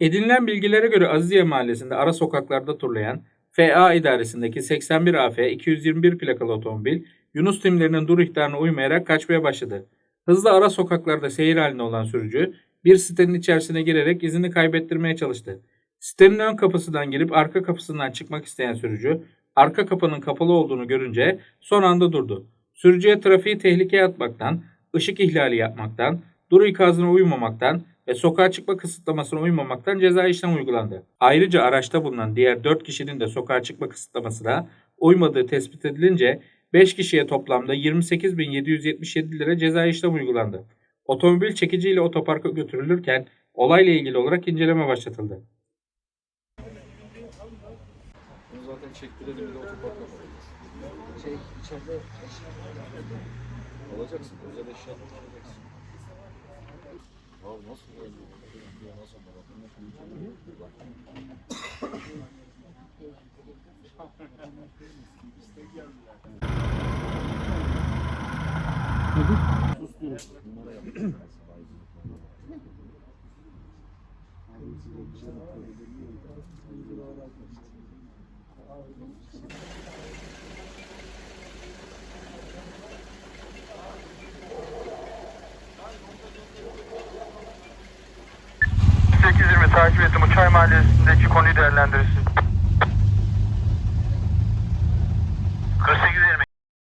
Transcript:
Edinilen bilgilere göre Aziziye Mahallesi'nde ara sokaklarda turlayan FA idaresindeki 81 AF 221 plakalı otomobil Yunus timlerinin dur ihtarına uymayarak kaçmaya başladı. Hızlı ara sokaklarda seyir halinde olan sürücü bir sitenin içerisine girerek izini kaybettirmeye çalıştı. Sitenin ön kapısından girip arka kapısından çıkmak isteyen sürücü arka kapının kapalı olduğunu görünce son anda durdu. Sürücüye trafiği tehlikeye atmaktan, ışık ihlali yapmaktan, dur ikazına uymamaktan ve sokağa çıkma kısıtlamasına uymamaktan ceza işlem uygulandı. Ayrıca araçta bulunan diğer 4 kişinin de sokağa çıkma kısıtlamasına uymadığı tespit edilince 5 kişiye toplamda 28.777 lira ceza işlem uygulandı. Otomobil çekiciyle otoparka götürülürken olayla ilgili olarak inceleme başlatıldı. Bunu zaten çektirelim de otopark yapalım. Şey içeride Alacaksın, özel eşya alacaksın. Abi nasıl takip ettim. Uçay Mahallesi'ndeki konuyu değerlendirirsin.